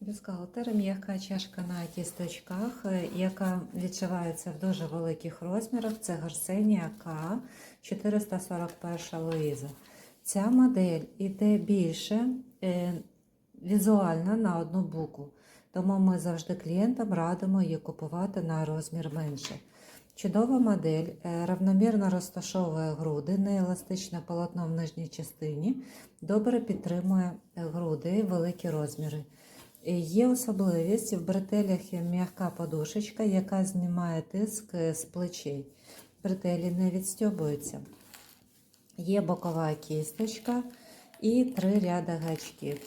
Бюстгальтер – м'яка чашка на кісточках, е, яка відшивається в дуже великих розмірах. Це Гарсенія К 441 Луїза. Ця модель іде більше е, візуально на одну букву, тому ми завжди клієнтам радимо її купувати на розмір менше. Чудова модель е, равномірно розташовує груди, нееластичне полотно в нижній частині, добре підтримує груди великі розміри. Е, Є особливість в бретелях є м'яка подушечка, яка знімає тиск е, з плечей. Бретелі не відстьобуються. Є бокова кісточка і три ряда гачків.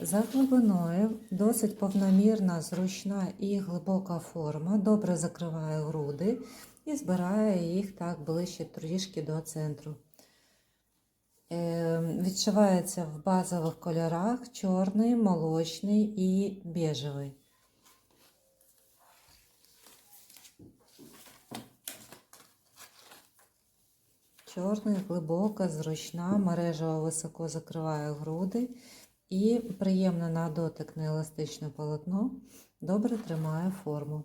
За глибиною досить повномірна, зручна і глибока форма, добре закриває груди і збирає їх так ближче трішки до центру. Е, Відшивається в базових кольорах чорний, молочний і бежевий. Чорний, глибока, зручна, мережево високо закриває груди і приємне на дотик нееластичне полотно добре тримає форму.